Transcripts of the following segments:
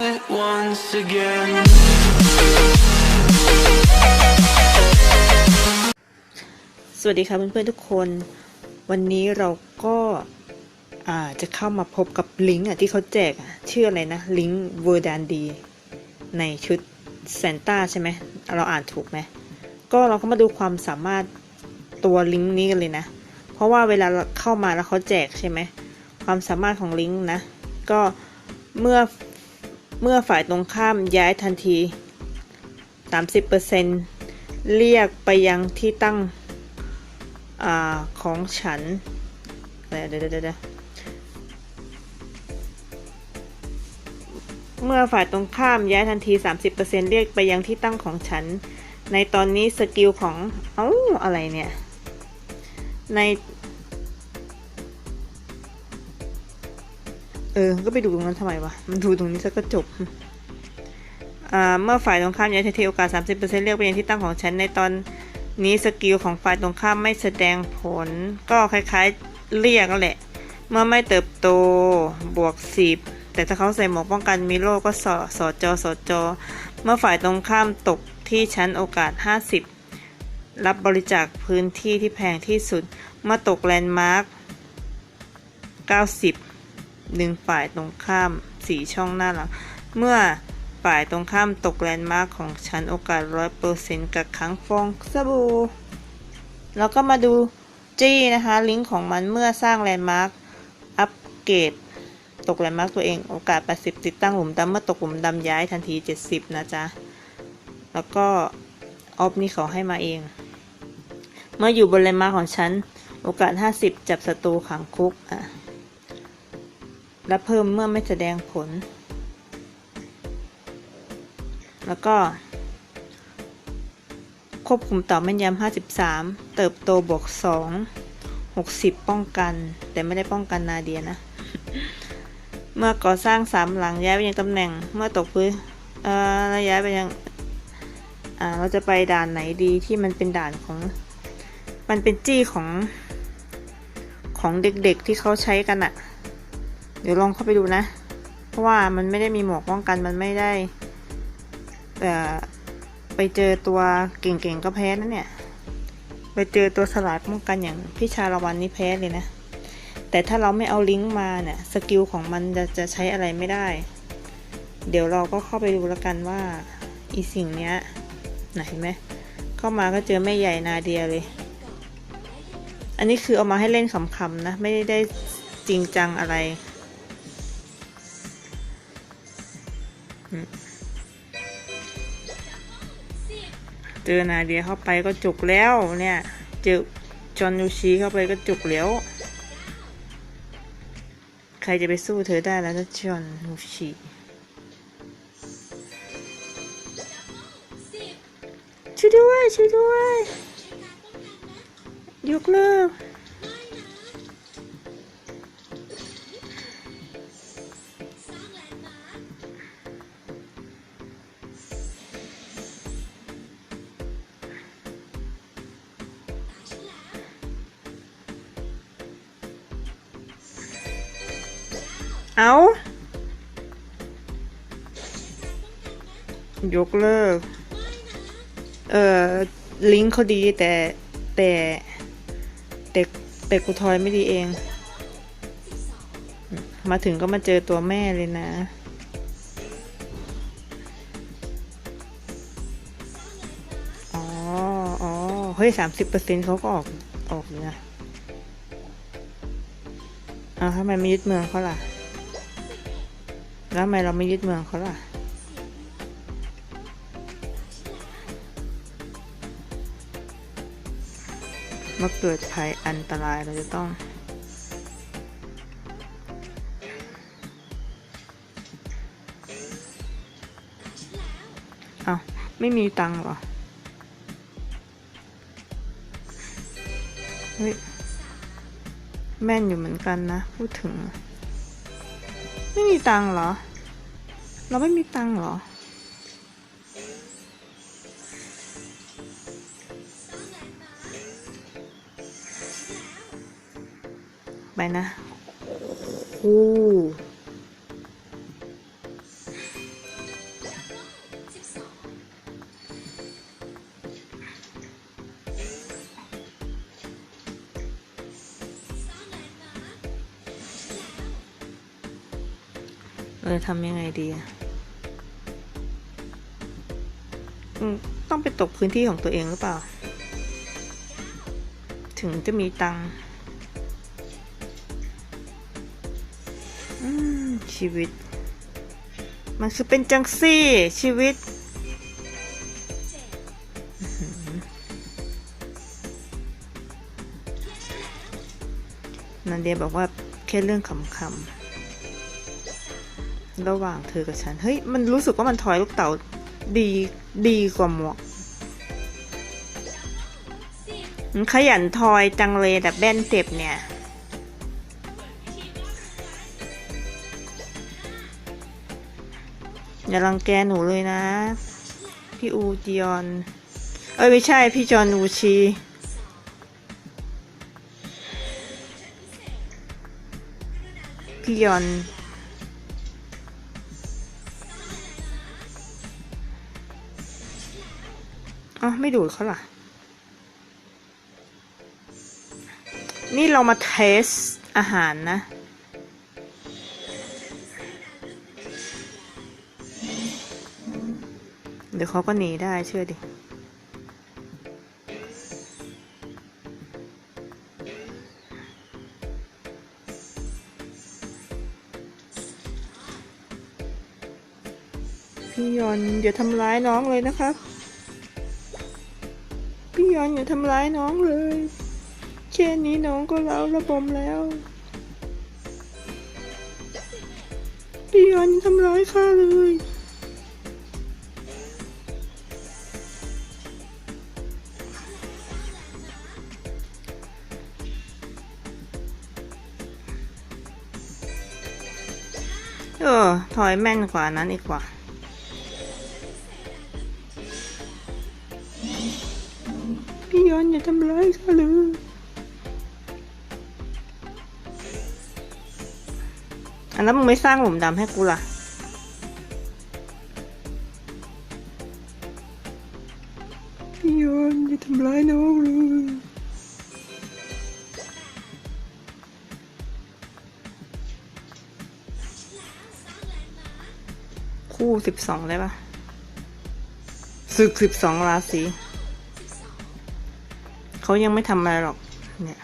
once again. สวัสดีค่ะเพื่อนๆทุกคน วันนี้เราก็าจะเข้ามาพบกับลิงก์ที่เขาแจกชื่ออะไรนะ ลิงก์เวอร์ดานดี ในชุดซนต้าใช่ไหม เราอ่านถูกไหม ก็เราก็มาดูความสามารถตัวลิงก์นี้กันเลยนะ เพราะว่าเวลาเราเข้ามาแล้วเขาแจกใช่ไหม ความสามารถของลิงก์นะ ก็เมื่อ เมื่อฝ่ายตรงข้ามย้ายทันที 30%เรียกไปยังที่ตั้งอของฉันเดี๋ยวเดี๋ยวเดี๋ยวเดี๋ยวเมื่อฝ่ายตรงข้ามย้ายทันที 30%เรียกไปยังที่ตั้งของฉัน ในตอนนี้สกิลของ เอ้า อะไรเนี่ย ใน ออ ก็ไปดูตรงนั้นทำไมวะ มันดูตรงนี้ซะก็จบ อ่า เมื่อฝ่ายตรงข้ามย้ายทันทีโอกาส 30%เรียกไปยังที่ตั้งของฉันในตอนนี้สกิลของฝ่ายตรงข้ามไม่แสดงผล ก็คล้ายๆเรียกนั่นแหละ เมื่อไม่เติบโตบวก 10 แต่ถ้าเขาใส่หมวกป้องกันมีโล่ก็สอสอจอสอจอ เมื่อฝ่ายตรงข้ามตกที่ชั้นโอกาส 50 รับบริจาคพื้นที่ที่แพงที่สุด เมื่อตกแลนด์มาร์ค90 หนึ่งฝ่ายตรงข้าม 4 ช่องหน้าหลัง เมื่อฝ่ายตรงข้ามตกแลนด์มาร์คของฉันโอกาส100%กับครั้งฟองสบู่แล้วก็มาดูจี้นะคะ ลิงก์ของมันเมื่อสร้างแลนด์มาร์คอัปเกรดตกแลนด์มาร์คตัวเองโอกาส 80 ติดตั้งหลุมดำเมื่อตกหลุมดำย้ายทันที 70 นะจ๊ะ แล้วก็ออฟนี่เขาให้มาเอง เมื่ออยู่บนแลนด์มาร์คของฉัน โอกาส 50 จับศัตรูขังคุกอะ และเพิ่มเมื่อไม่แสดงผล แล้วก็ ควบคุมต่อแม่นยำ53 เติบโตบวก 2 60 ป้องกัน แต่ไม่ได้ป้องกันนาเดียนะ เมื่อก่อสร้างสามหลังย้ายไปยังตำแหน่ง เมื่อตกพื้นเอ่อแล้วย้ายไปยังอ่าเราจะไปด่านไหนดีที่มันเป็นด่านของ มันเป็นจี้ของของเด็กๆที่เขาใช้กันอะ เดี๋ยวลองเข้าไปดูนะ เพราะว่ามันไม่ได้มีหมวกป้องกันมันไม่ได้แต่ไปเจอตัวเก่งๆก็แพ้นะเนี่ย ไปเจอตัวสลายป้องกันอย่างพี่ชาละวันนี่แพ้เลยนะ แต่ถ้าเราไม่เอาลิงก์มาเนี่ยสกิลของมันจะจะใช้อะไรไม่ได้ เดี๋ยวเราก็เข้าไปดูแล้วกันว่าอีสิ่งเนี้ยไหนเห็นไหมเข้ามาก็เจอแม่ใหญ่นาเดียเลย อันนี้คือเอามาให้เล่นขำๆนะ ไม่ได้จริงจังอะไร เจอนาเดียเข้าไปก็จุกแล้วเนี่ย เจอจอนยูชีเข้าไปก็จุกแล้ว ใครจะไปสู้เธอได้แล้วถ้าจอนยูชีช่วยด้วยช่วยด้วย ยกเลิก เอายกเลิก เอ่อ ลิงก์เขาดีแต่แต่แต่แต่กูทอยไม่ดีเอง มาถึงก็มาเจอตัวแม่เลยนะ อ๋อ อ๋อ เฮ้ยสามสิบเปอร์เซ็นเขาก็ออก ออกเลยนะอ้าวทำไมไม่ยึดเมืองเขาล่ะ แล้วทำไมเราไม่ยึดเมืองเขาล่ะ เมื่อเกิดภัยอันตรายเราจะต้องเอาไม่มีตังค์หรอ เฮ้ย แม่นอยู่เหมือนกันนะ พูดถึง ไม่มีตังค์หรอ เราไม่มีตังค์หรอ ไปนะโอ้เออทำยังไงดีอะ ต้องไปตกพื้นที่ของตัวเองหรือเปล่า ถึงจะมีตังค์ชีวิต มันคือเป็นจังซี่ชีวิต นันเดียบอกว่าแค่เรื่องขำๆระหว่างเธอกับฉัน เฮ้ย มันรู้สึกว่ามันถอยลูกเต๋าดี ดีกว่าหมวกมันขยันทอยจังเลยแต่แบนเจ็บเนี่ยอย่ารังแกหนูเลยนะ พี่อูจียอน เอ้ย ไม่ใช่พี่จอนอูชี พี่ยอน ไม่ดูดเขาล่ะ นี่เรามาเทสอาหารนะ เดี๋ยวเขาก็หนีได้เชื่อดิพี่ยอนอย่าทำร้ายน้องเลยนะครับ ยอนอย่าทำร้ายน้องเลย แค่นี้น้องก็เล้าระบมแล้วพี่ยอนย่าทำร้ายข้าเลยเออถอยแม่นกว่านั้นอีกว่า ยอนอย่าทำร้ายข้าเลยอันนั้นมึงไม่สร้างหลุมดำให้กูล่ะ พี่ยอนอย่าทำร้ายน้องเลยคู่สิบสองได้ปะศึกสิบสองราศี เขายังไม่ทำอะไรหรอก เนี่ย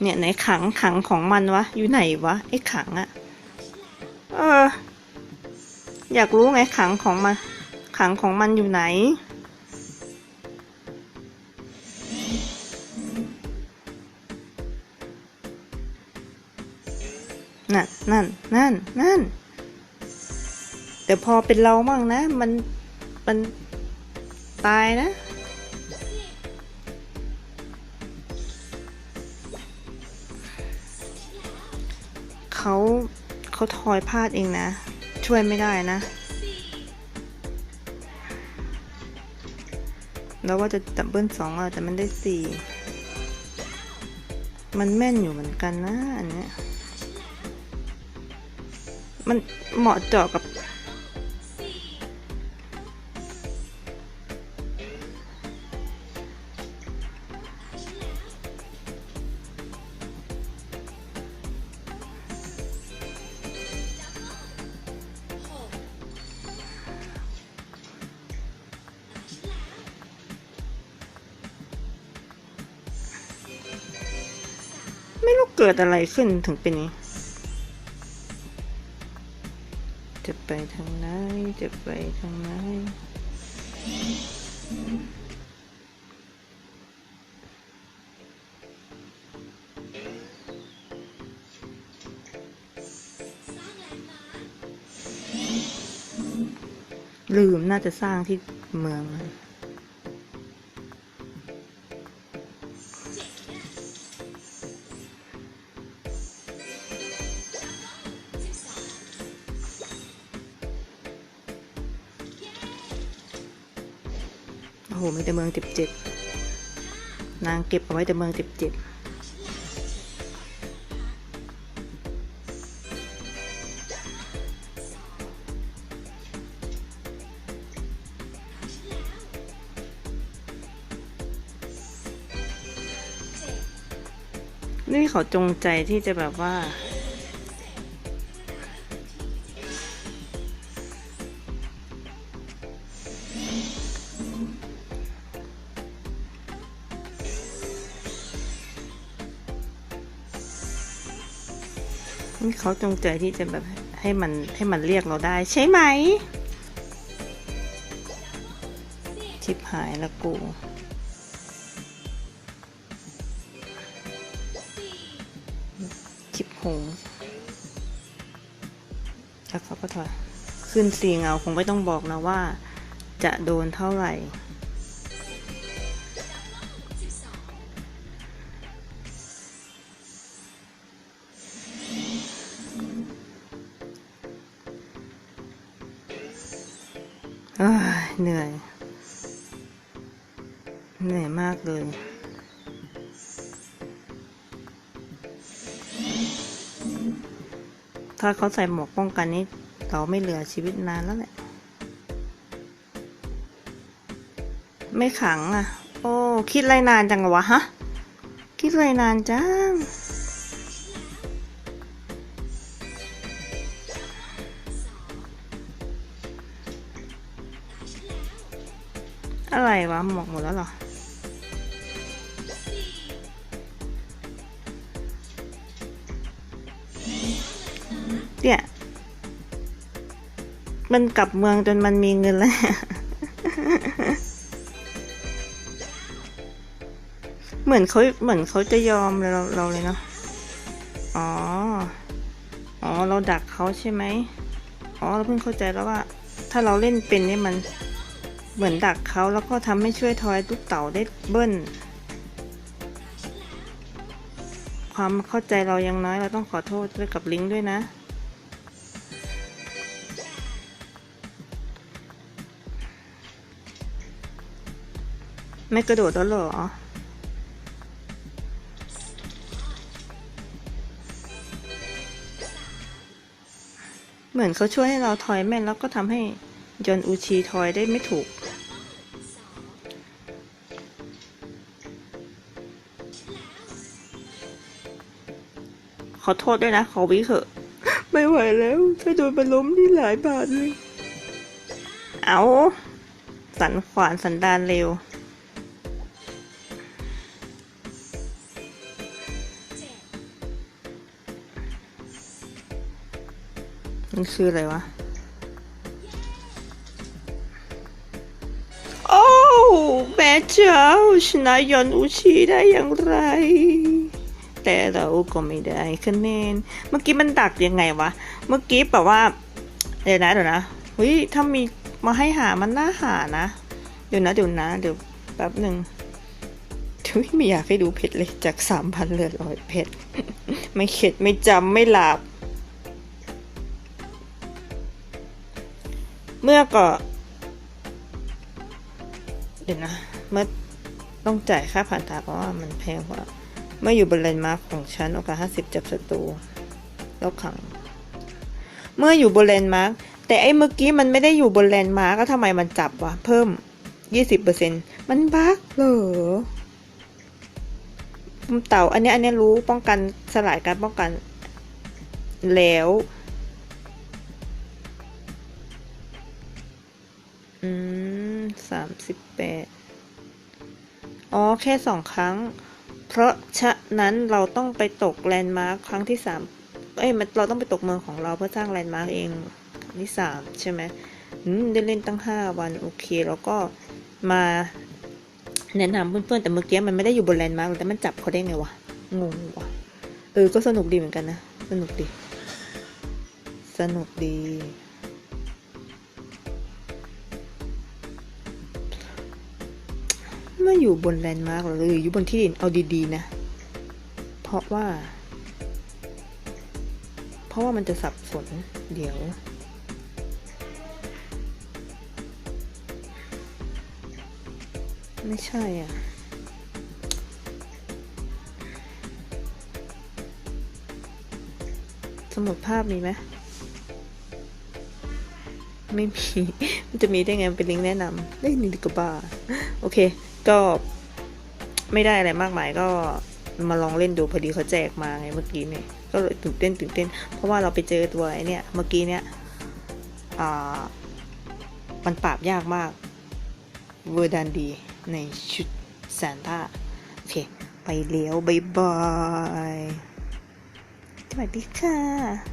เนี่ยไหนขังขังของมันวะ อยู่ไหนวะไอ้ขังอะเออ อยากรู้ไงขังของมัน ขังของมันอยู่ไหน นั่นนั่นนั่นนั่น แต่พอเป็นเรามั่งนะ มันมันตายนะเขาเขาทอยพลาดเองนะ ช่วยไม่ได้นะ แล้วว่าจะดับเบิลสองอะแต่มันได้สี่มันแม่นอยู่เหมือนกันนะ อันเนี้ย มันเหมาะเจาะกับ ไม่รู้เกิดอะไรขึ้นถึงเป็นนี้ จะไปทางไหน จะไปทางไหน ลืมน่าจะสร้างที่เมืองมันโโหมีแต่เมืองติบเจ็ดนางเก็บเอาไว้แต่เมืองติบเจ็ดนี่เขาจงใจที่จะแบบว่า เขาจงใจที่จะแบบให้มันให้มันเรียกเราได้ใช่ไหมชิบหายละกูชิบหงแล้วเขาก็ถอยขึ้นสีเงาคงไม่ต้องบอกนะว่า จะโดนเท่าไหร่ เหนื่อยมากเลย ถ้าเขาใส่หมวกป้องกันนี่เราไม่เหลือชีวิตนานแล้วแหละ ไม่ขังอะ โอ้ คิดอะไรนานจังวะฮะ คิดอะไรนานจังอะไรวะ หมวกหมดแล้วหรอ เนี่ย มันกลับเมืองจนมันมีเงินแล้ว เหมือนเขาเหมือนเขาจะยอมเราเราเลยเนาะ อ๋อ อ๋อ เราดักเขาใช่ไหม อ๋อ เราเพิ่งเข้าใจแล้วว่า ถ้าเราเล่นเป็นนี่มันเหมือนดักเขาแล้วก็ทำให้ช่วยทอยลูกเต่าได้เบิ้ลความเข้าใจเรายังน้อยเราต้องขอโทษด้วยกับลิงก์ด้วยนะ ไม่กระโดดแล้วเหรอ เหมือนเขาช่วยให้เราทอยแม่นแล้วก็ทำให้ยอนอูชีทอยได้ไม่ถูก ขอโทษด้วยนะ ขอวิเถอะ ไม่ไหวแล้ว ถ้าโดนไปล้มนี่หลายบาทเลย เอา สันขวานสันดานเร็ว มันคืออะไรวะ โอ้แม่เจ้าชนะยอนอุชีได้อย่างไร แต่เราก็ไม่ได้คะแนน เมื่อกี้มันดักยังไงวะ เมื่อกี้แบบว่า เดี๋ยวนะเดี๋ยวนะเฮ้ยถ้ามีมาให้หามันน่าหานะ เดี๋ยวนะเดี๋ยวนะเดี๋ยวแป๊บหนึ่งทุยไม่อยากให้ดูเพชรเลยจากสามพันเหลือร้อยเพชรไม่เข็ดไม่จำไม่หลับ เมื่อก็เดี๋ยวนะ เมื่อต้องจ่ายค่าผ่านทางเพราะว่ามันแพงกว่า เมื่ออยู่บนแลนมาร์คของฉันโอกาสห้าสิบจับศัตรูแล้วขัง เมื่ออยู่บนแลนมาร์คแต่ไอ้เมื่อกี้มันไม่ได้อยู่บนแลนมาร์คก็ทำไมมันจับวะ เพิ่มยี่สิบเปอร์เซ็นมันบั๊กเหรอเต่าอันนี้อันนี้รู้ป้องกันสลายการป้องกันแล้ว อืมสามสิบแปดอ๋อ แค่สองครั้ง เพราะฉะนั้นเราต้องไปตกแลนด์มาร์คครั้งที่สามเอ้ยมันเราต้องไปตกเมืองของเราเพื่อสร้างแลนด์มาร์คเองครั้งที่สามใช่ไหมอืมได้เล่นตั้งห้าวันโอเค แล้วก็มาแนะนำเพื่อนๆแต่เมื่อกี้มันไม่ได้อยู่บนแลนด์มาร์คแต่มันจับเขาได้ไงวะงงวะเออก็สนุกดีเหมือนกันนะ สนุกดี สนุกดี เมื่ออยู่บนแลนด์มาร์กหรืออยู่บนที่ดินเอาดีๆนะ เพราะว่า เพราะว่ามันจะสับสนเดี๋ยว ไม่ใช่อะสมุดภาพมีไหมไม่มี มันจะมีได้ไงเป็นลิงก์แนะนำได้นี่ดีกว่าบ้าโอเค ก็ไม่ได้อะไรมากมายก็มาลองเล่นดูพอดีเขาแจกมาไงเมื่อกี้เนี่ยก็เลยตื่นเต้นตื่นเต้น เพราะว่าเราไปเจอตัวไอ้นี่เมื่อกี้เนี่ยมันปราบยากมากเวอร์ดันดีในชุดแซนต้าโอเค ไปเลี้ยวบายบายสวัสดีค่ะ